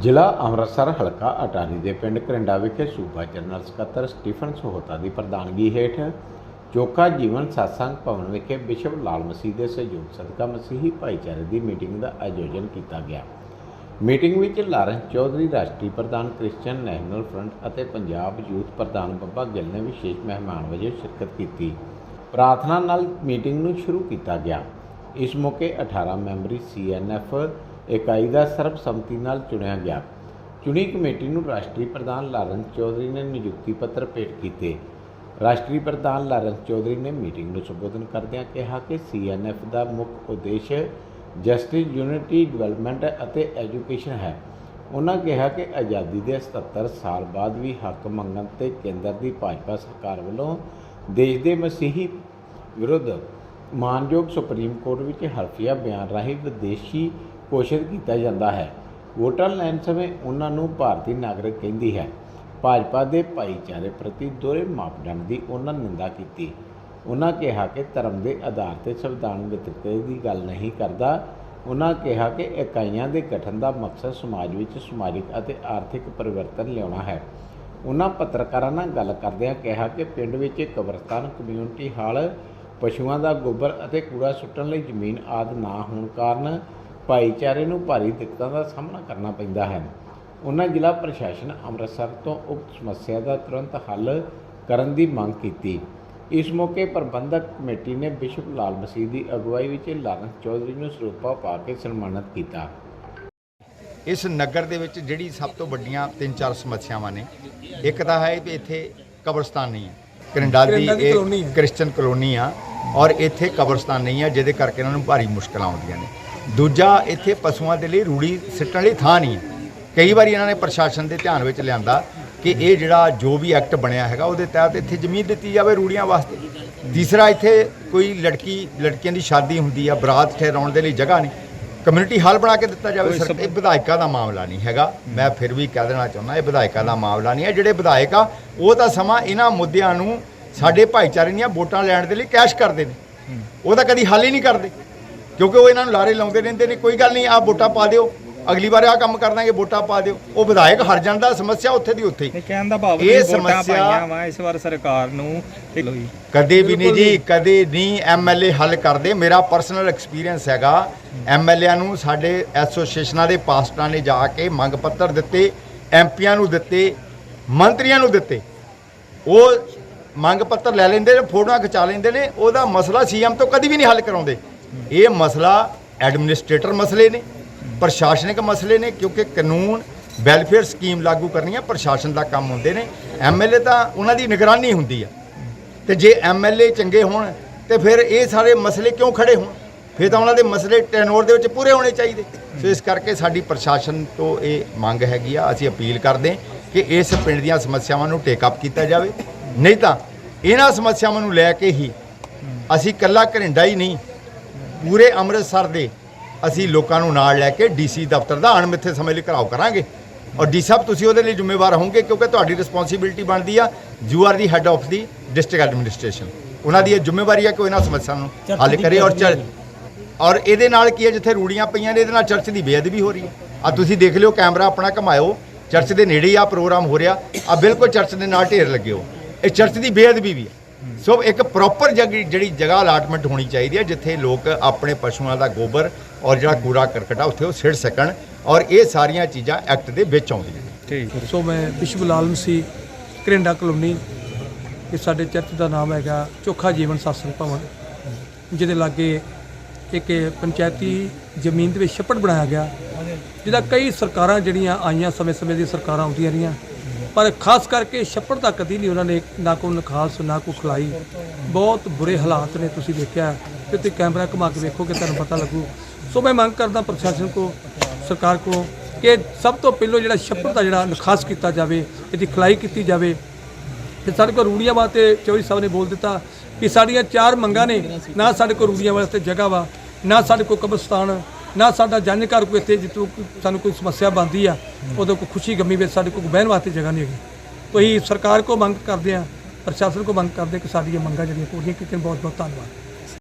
ਜ਼ਿਲ੍ਹਾ ਅੰਮ੍ਰਿਤਸਰ ਹਲਕਾ ਅਟਾਰੀ ਦੇ ਪਿੰਡ ਕਰਿੰਡਾ ਵਿਖੇ ਸੂਬਾ ਜਨਰਲ ਸਕੱਤਰ ਸਟੀਫਨ ਸਹੋਤਾ ਦੀ ਪ੍ਰਧਾਨਗੀ ਹੇਠ ਚੋਖਾ ਜੀਵਨ satsang ਭਵਨ ਵਿਖੇ ਬਿਸ਼ਪ ਲਾਲ ਮਸੀਹ ਦੇ ਸਹਿਯੋਗ ਸਦਕਾ ਮਸੀਹੀ ਭਾਈਚਾਰੇ ਦੀ ਮੀਟਿੰਗ ਦਾ ਆਯੋਜਨ ਕੀਤਾ ਗਿਆ। ਮੀਟਿੰਗ ਵਿੱਚ ਲਾਰੈਂਸ ਚੌਧਰੀ, ਰਾਸ਼ਟਰੀ ਪ੍ਰਧਾਨ ਕ੍ਰਿਸਚੀਅਨ ਨੈਸ਼ਨਲ ਫਰੰਟ ਅਤੇ ਪੰਜਾਬ ਯੂਥ ਪ੍ਰਧਾਨ ਬੱਬਾ ਗਿੱਲ ਨੇ ਵਿਸ਼ੇਸ਼ ਮਹਿਮਾਨ ਵਜੋਂ ਸ਼ਿਰਕਤ ਕੀਤੀ। ਪ੍ਰਾਰਥਨਾ ਨਾਲ ਮੀਟਿੰਗ ਨੂੰ ਸ਼ੁਰੂ ਕੀਤਾ ਗਿਆ। ਇਸ ਮੌਕੇ 18 ਮੈਂਬਰੀ ਸੀਐਨਐਫ ਇਕਾਈ ਦਾ ਸਰਬਸੰਮਤੀ ਨਾਲ ਚੁਣਿਆ ਗਿਆ। ਚੁਣੀ ਕਮੇਟੀ ਨੂੰ ਰਾਸ਼ਟਰੀ ਪ੍ਰਧਾਨ ਲਾਰੈਂਸ ਚੌਧਰੀ ਨੇ ਨਿਯੁਕਤੀ ਪੱਤਰ ਭੇਟ ਕੀਤੇ। ਰਾਸ਼ਟਰੀ ਪ੍ਰਧਾਨ ਲਾਰੈਂਸ ਚੌਧਰੀ ਨੇ ਮੀਟਿੰਗ ਨੂੰ ਸੰਬੋਧਨ ਕਰਦਿਆਂ ਕਿਹਾ ਕਿ ਸੀਐਨਐਫ ਦਾ ਮੁੱਖ ਉਦੇਸ਼ ਜਸਟਿਸ, ਯੂਨਿਟੀ, ਡਿਵੈਲਪਮੈਂਟ ਅਤੇ ਐਜੂਕੇਸ਼ਨ ਹੈ। ਉਹਨਾਂ ਕਿਹਾ ਕਿ ਆਜ਼ਾਦੀ ਦੇ 77 ਸਾਲ ਬਾਅਦ ਵੀ ਹੱਕ ਮੰਗਣ ਤੇ ਕੇਂਦਰ ਦੀ ਭਾਜਪਾ ਸਰਕਾਰ ਵੱਲੋਂ ਦੇਸ਼ ਦੇ ਮਸੀਹੀ ਵਿਰੁੱਧ ਮਾਨਯੋਗ ਸੁਪਰੀਮ ਕੋਰਟ ਵਿੱਚ ਹਰਫੀਆ ਬਿਆਨ ਰਾਹੀਂ ਵਿਦੇਸ਼ੀ ਘੋਸ਼ਿਤ ਕੀਤਾ ਜਾਂਦਾ ਹੈ। ਵੋਟਾਂ ਲੈਣ ਸਮੇਂ ਉਹਨਾਂ ਨੂੰ ਭਾਰਤੀ ਨਾਗਰਿਕ ਕਹਿੰਦੀ ਹੈ। ਭਾਜਪਾ ਦੇ ਭਾਈਚਾਰੇ ਪ੍ਰਤੀ ਦੋਹਰੇ ਮਾਪਦੰਡ ਦੀ ਉਹਨਾਂ ਨਿੰਦਾ ਕੀਤੀ। ਉਹਨਾਂ ਕਿਹਾ ਕਿ ਧਰਮ ਦੇ ਆਧਾਰ ਤੇ ਸੰਵਿਧਾਨ ਵਿਤਕਰੇ ਦੀ ਗੱਲ ਨਹੀਂ ਕਰਦਾ। ਉਹਨਾਂ ਕਿਹਾ ਕਿ ਇਕਾਈਆਂ ਦੇ ਗਠਨ ਦਾ ਮਕਸਦ ਸਮਾਜ ਵਿੱਚ ਸਮਾਜਿਕ ਅਤੇ ਆਰਥਿਕ ਪਰਿਵਰਤਨ ਲਿਆਉਣਾ ਹੈ। ਉਹਨਾਂ ਪੱਤਰਕਾਰਾਂ ਨਾਲ ਗੱਲ ਕਰਦਿਆਂ ਕਿਹਾ ਕਿ ਪਿੰਡ ਵਿੱਚ ਕਬਰਸਤਾਨ ਕਮਿਊਨਿਟੀ ਹਾਲ ਪਸ਼ੂਆਂ ਦਾ ਗੋਬਰ ਅਤੇ ਕੂੜਾ ਸੁੱਟਣ ਲਈ ਜ਼ਮੀਨ ਆਦ ਨਾ ਹੋਣ ਕਾਰਨ ਭਾਈਚਾਰੇ ਨੂੰ ਭਾਰੀ ਦਿੱਕਤਾਂ ਦਾ ਸਾਹਮਣਾ ਕਰਨਾ ਪੈਂਦਾ ਹੈ। ਉਹਨਾਂ ਜ਼ਿਲ੍ਹਾ ਪ੍ਰਸ਼ਾਸਨ ਅੰਮ੍ਰਿਤਸਰ ਤੋਂ ਉਕਤ ਸਮੱਸਿਆ ਦਾ ਤੁਰੰਤ ਹੱਲ ਕਰਨ ਦੀ ਮੰਗ ਕੀਤੀ। ਇਸ ਮੌਕੇ ਪ੍ਰਬੰਧਕ ਕਮੇਟੀ ਨੇ ਬਿਸ਼ਪ ਲਾਲ ਮਸੀਹ ਦੀ ਅਗਵਾਈ ਵਿੱਚ ਲਾਰੈਂਸ ਚੌਧਰੀ ਨੂੰ ਸਰੂਪਾ ਪਾ ਕੇ ਸਨਮਾਨਿਤ ਕੀਤਾ। ਇਸ ਨਗਰ ਦੇ ਵਿੱਚ ਜਿਹੜੀ ਸਭ ਤੋਂ ਵੱਡੀਆਂ ਤਿੰਨ ਚਾਰ ਸਮੱਸਿਆਵਾਂ ਨੇ। ਇੱਕ ਤਾਂ ਹੈ ਵੀ ਇੱਥੇ ਕਬਰਸਤਾਨ ਨਹੀਂ ਹੈ। ਕਰਿੰਡਾ ਦੀ ਇਹ। ਕ੍ਰਿਸਚੀਅਨ ਕਲੋਨੀ ਆ ਔਰ ਇੱਥੇ ਕਬਰਸਤਾਨ ਨਹੀਂ ਹੈ ਜਿਹਦੇ ਕਰਕੇ ਇਹਨਾਂ ਨੂੰ ਭਾਰੀ ਮੁਸ਼ਕਲਾਂ ਆਉਂਦੀਆਂ ਨੇ। ਦੂਜਾ ਇੱਥੇ ਪਸ਼ੂਆਂ ਦੇ ਲਈ ਰੂੜੀ ਸਿੱਟਣ ਲਈ ਥਾਂ ਨਹੀਂ। ਹੈ ਕਈ ਵਾਰੀ ਇਹਨਾਂ ਨੇ ਪ੍ਰਸ਼ਾਸਨ ਦੇ ਧਿਆਨ ਵਿੱਚ ਲਿਆਂਦਾ ਕਿ ਇਹ ਜਿਹੜਾ ਜੋ ਵੀ ਐਕਟ ਬਣਿਆ ਹੈਗਾ ਉਹਦੇ ਤਹਿਤ ਇੱਥੇ ਜ਼ਮੀਨ ਦਿੱਤੀ ਜਾਵੇ ਰੂੜੀਆਂ ਵਾਸਤੇ। ਤੀਸਰਾ ਇੱਥੇ ਕੋਈ ਲੜਕੀ ਲੜਕੀਆਂ ਦੀ ਸ਼ਾਦੀ ਹੁੰਦੀ ਆ ਬਰਾਤ ਠਹਿਰਾਉਣ ਦੇ ਲਈ ਜਗ੍ਹਾ ਨਹੀਂ। ਕਮਿਊਨਿਟੀ ਹਾਲ ਬਣਾ ਕੇ ਦਿੱਤਾ ਜਾਵੇ। ਸਰ ਇਹ ਵਿਧਾਇਕਾਂ ਦਾ ਮਾਮਲਾ ਨਹੀਂ ਹੈਗਾ। ਮੈਂ ਫਿਰ ਵੀ ਕਹਿ ਦੇਣਾ ਚਾਹੁੰਦਾ ਇਹ ਵਿਧਾਇਕਾਂ ਦਾ ਮਾਮਲਾ ਨਹੀਂ ਹੈ। ਜਿਹੜੇ ਵਿਧਾਇਕ ਆ ਉਹ ਤਾਂ ਸਮਾਂ ਇਹਨਾਂ ਮੁੱਦਿਆਂ ਨੂੰ ਸਾਡੇ ਭਾਈਚਾਰੇ ਦੀਆਂ ਵੋਟਾਂ ਲੈਣ ਦੇ ਲਈ ਕੈਸ਼ ਕਰਦੇ ਨੇ। ਉਹ ਤਾਂ ਕਦੀ ਹੱਲ ਹੀ ਨਹੀਂ ਕਰਦੇ। ਕਿਉਂਕਿ ਉਹ ਇਹਨਾਂ ਨੂੰ ਲਾਰੇ ਲਾਉਂਦੇ ਰਹਿੰਦੇ ਨੇ ਕੋਈ ਗੱਲ ਨਹੀਂ ਆਹ ਵੋਟਾਂ ਪਾ ਦਿਓ। ਅਗਲੀ ਵਾਰ ਆਹ ਕੰਮ ਕਰ ਦਾਂਗੇ ਵੋਟਾਂ ਪਾ ਦਿਓ। ਉਹ ਵਿਧਾਇਕ ਹਰ ਜਾਂਦਾ ਸਮੱਸਿਆ ਉੱਥੇ ਦੀ ਉੱਥੇ ਹੀ। ਇਹ ਕਹਿਣ ਦਾ ਭਾਵ ਇਹ ਇਹ ਵੋਟਾਂ ਸਮੱਸਿਆ- ਪਾਈਆਂ ਵਾ ਇਸ ਵਾਰ ਸਰਕਾਰ ਨੂੰ। ਤੇ ਕਦੇ ਵੀ ਨਹੀਂ ਜੀ ਕਦੇ ਨਹੀਂ ਐਮਐਲਏ ਹੱਲ ਕਰਦੇ। ਮੇਰਾ ਪਰਸਨਲ ਐਕਸਪੀਰੀਅੰਸ ਹੈਗਾ ਐਮਐਲਏਆਂ ਨੂੰ ਸਾਡੇ ਐਸੋਸੀਏਸ਼ਨਾਂ ਦੇ ਪਾਸਟਰਾਂ ਨੇ ਜਾ ਕੇ ਮੰਗ ਪੱਤਰ ਦਿੱਤੇ ਐਮਪੀਆਂ ਨੂੰ ਦਿੱਤੇ ਮੰਤਰੀਆਂ ਨੂੰ ਦਿੱਤੇ। ਉਹ ਮੰਗ ਪੱਤਰ ਲੈ ਲੈਂਦੇ ਨੇ ਫੋਟੋਆਂ ਖਿਚਾ ਲੈਂਦੇ ਨੇ ਉਹਦਾ ਮਸਲਾ ਸੀਐਮ ਤੋਂ ਕਦੀ ਵੀ ਨਹੀਂ ਹੱਲ ਕਰਾਉਂਦੇ। ਇਹ ਮਸਲਾ ਐਡਮਿਨਿਸਟ੍ਰੇਟਰ ਮਸਲੇ ਨੇ, ਪ੍ਰਸ਼ਾਸਨਿਕ ਮਸਲੇ ਨੇ, ਕਿਉਂਕਿ ਕਾਨੂੰਨ ਵੈਲਫੇਅਰ ਸਕੀਮ ਲਾਗੂ ਕਰਨੀਆਂ ਪ੍ਰਸ਼ਾਸਨ ਦਾ ਕੰਮ ਹੁੰਦੇ ਨੇ। ਐਮਐਲਏ ਤਾਂ ਉਹਨਾਂ ਦੀ ਨਿਗਰਾਨੀ ਹੁੰਦੀ ਆ। ਤੇ ਜੇ ਐਮਐਲਏ ਚੰਗੇ ਹੋਣ, ਤੇ ਫਿਰ ਇਹ ਸਾਰੇ ਮਸਲੇ ਕਿਉਂ ਖੜੇ ਹੋਣ? ਫਿਰ ਤਾਂ ਉਹਨਾਂ ਦੇ ਮਸਲੇ ਟੈਨੋਰ ਦੇ ਵਿੱਚ ਪੂਰੇ ਹੋਣੇ ਚਾਹੀਦੇ। ਸੋ ਇਸ ਕਰਕੇ ਸਾਡੀ ਪ੍ਰਸ਼ਾਸਨ ਤੋਂ ਇਹ ਮੰਗ ਹੈਗੀ ਆ, ਅਸੀਂ ਅਪੀਲ ਕਰਦੇ ਕਿ ਇਸ ਪਿੰਡ ਦੀਆਂ ਸਮੱਸਿਆਵਾਂ ਨੂੰ ਟੇਕ ਅਪ ਕੀਤਾ ਜਾਵੇ। ਨਹੀਂ ਤਾਂ ਇਹਨਾਂ ਸਮੱਸਿਆਵਾਂ ਨੂੰ ਲੈ ਕੇ ਹੀ ਅਸੀਂ ਕੱਲਾ ਘਰਿੰਡਾ ਹੀ ਨਹੀਂ ਪੂਰੇ ਅੰਮ੍ਰਿਤਸਰ ਦੇ ਅਸੀਂ ਲੋਕਾਂ ਨੂੰ ਨਾਲ ਲੈ ਕੇ ਡੀਸੀ ਦਫ਼ਤਰ ਦਾ ਅਣਮਿੱਥੇ ਸਮੇਂ ਲਈ ਘਰਾਓ ਕਰਾਂਗੇ। ਔਰ ਡੀ ਸਾਹਿਬ ਤੁਸੀਂ ਉਹਦੇ ਲਈ ਜ਼ਿੰਮੇਵਾਰ ਹੋਵੋਗੇ ਕਿਉਂਕਿ ਤੁਹਾਡੀ ਰਿਸਪੌਂਸਿਬਿਲਟੀ ਬਣਦੀ ਆ। You are the head of the district administration ਉਹਨਾਂ ਦੀ ਇਹ ਜ਼ਿੰਮੇਵਾਰੀ ਹੈ ਕਿ ਉਹ ਇਹਨਾਂ ਸਮੱਸਿਆ ਨੂੰ ਹੱਲ ਕਰੇ ਔਰ ਚਰ ਔਰ ਇਹਦੇ ਨਾਲ ਕੀ ਹੈ ਜਿੱਥੇ ਰੂੜੀਆਂ ਪਈਆਂ ਨੇ ਇਹਦੇ ਨਾਲ ਚਰਚ ਦੀ ਬੇਅਦਬੀ ਹੋ ਰਹੀ ਹੈ। ਆ ਤੁਸੀਂ ਦੇਖ ਲਿਓ ਕੈਮਰਾ ਆਪਣਾ ਘਮਾਇਓ। ਚਰਚ ਦੇ ਨੇੜੇ ਹੀ ਆ ਪ੍ਰੋਗਰਾਮ ਹੋ ਰਿਹਾ। ਆ ਬਿਲਕੁਲ ਚਰਚ ਦੇ ਨਾਲ ਢੇਰ ਲੱਗੇ ਹੋ ਇਹ ਚਰਚ ਦੀ ਬੇਅਦਬੀ ਵੀ ਹੈ ਸੋ ਇੱਕ ਪ੍ਰੋਪਰ ਜਿਹੜੀ ਜਗ੍ਹਾ ਅਲਾਟਮੈਂਟ ਹੋਣੀ ਚਾਹੀਦੀ ਹੈ ਜਿੱਥੇ ਲੋਕ ਆਪਣੇ ਪਸ਼ੂਆਂ ਦਾ ਗੋਬਰ ਔਰ ਜਿਹੜਾ ਕੂੜਾ ਕਰਕਟ ਆ ਉੱਥੇ ਉਹ ਸਿੱਟ ਸਕਣ ਔਰ ਇਹ ਸਾਰੀਆਂ ਚੀਜ਼ਾਂ ਐਕਟ ਦੇ ਵਿੱਚ ਆਉਂਦੀਆਂ ਨੇ। ਠੀਕ ਸੋ ਮੈਂ ਬਿਸ਼ਪ ਲਾਲ ਮਸੀਹ ਕਰਿੰਡਾ ਕਲੋਨੀ ਇਹ ਸਾਡੇ ਚਰਚ ਦਾ ਨਾਮ ਹੈਗਾ ਚੋਖਾ ਜੀਵਨ ਸਾਸਨ ਭਵਨ ਜਿਹਦੇ ਲਾਗੇ ਇੱਕ ਪੰਚਾਇਤੀ ਜ਼ਮੀਨ ਦੇ ਵਿੱਚ ਛੱਪੜ ਬਣਾਇਆ ਗਿਆ ਜਿਹਦਾ ਕਈ ਸਰਕਾਰਾਂ ਜਿਹੜੀਆਂ ਆਈਆਂ ਸਮੇਂ-ਸਮੇਂ ਦੀਆਂ ਸਰਕਾਰਾਂ ਆਉਂਦੀਆਂ ਰਹੀਆਂ। ਪਰ ਖਾਸ ਕਰਕੇ ਛੱਪੜ ਦਾ ਕਦੀ ਨਹੀਂ ਉਹਨਾਂ ਨੇ ਨਾ ਕੋਈ ਨਖਾਸ, ਨਾ ਕੋਈ ਖਲਾਈ। ਬਹੁਤ ਬੁਰੇ ਹਾਲਾਤ ਨੇ, ਤੁਸੀਂ ਦੇਖਿਆ ਤੇ ਤੁਸੀਂ ਕੈਮਰਾ ਘੁਮਾ ਕੇ ਵੇਖੋਗੇ, ਤੁਹਾਨੂੰ ਪਤਾ ਲੱਗੂ। ਸੋ ਮੈਂ ਮੰਗ ਕਰਦਾ ਪ੍ਰਸ਼ਾਸਨ ਕੋ, ਸਰਕਾਰ ਕੋ, ਕਿ ਸਭ ਤੋਂ ਪਹਿਲਾਂ ਜਿਹੜਾ ਛੱਪੜ ਦਾ ਜਿਹੜਾ ਨਿਕਾਸ ਕੀਤਾ ਜਾਵੇ, ਇਹਦੀ ਖਲਾਈ ਕੀਤੀ ਜਾਵੇ। ਤੇ ਸਾਡੇ ਕੋਲ ਰੂੜੀਆਂ ਵਾਸਤੇ ਚੌਧਰੀ ਸਾਹਿਬ ਨੇ ਬੋਲ ਦਿੱਤਾ ਕਿ ਸਾਡੀਆਂ ਚਾਰ ਮੰਗਾਂ ਨੇ, ਨਾ ਸਾਡੇ ਕੋਲ ਰੂੜੀਆਂ ਵਾਸਤੇ ਜਗ੍ਹਾ ਵਾ, ਨਾ ਸਾਡੇ ਕੋਲ ਕਬਰਸਤਾਨ। ਨਾ ਸਾਡਾ ਜੰਜ ਘਰ ਕੋਈ ਇੱਥੇ ਜਿੱਥੋਂ ਸਾਨੂੰ ਕੋਈ ਸਮੱਸਿਆ ਬਣਦੀ ਆ ਉਦੋਂ ਕੋਈ ਖੁਸ਼ੀ ਗਮੀ ਵਿੱਚ ਸਾਡੇ ਕੋਲ ਬਹਿਣ ਵਾਸਤੇ ਜਗ੍ਹਾ ਨਹੀਂ ਹੈਗੀ। ਤੋਂ ਸਰਕਾਰ ਕੋ ਮੰਗ ਕਰਦੇ ਆ, ਪ੍ਰਸ਼ਾਸਨ ਕੋ ਮੰਗ ਕਰਦੇ ਕਿ ਸਾਡੀਆਂ ਮੰਗਾਂ ਜਿਹੜੀਆਂ ਪੂਰੀਆਂ ਕੀਤੀਆਂ ਬਹੁਤ ਬਹੁਤ ਧੰਨਵਾਦ।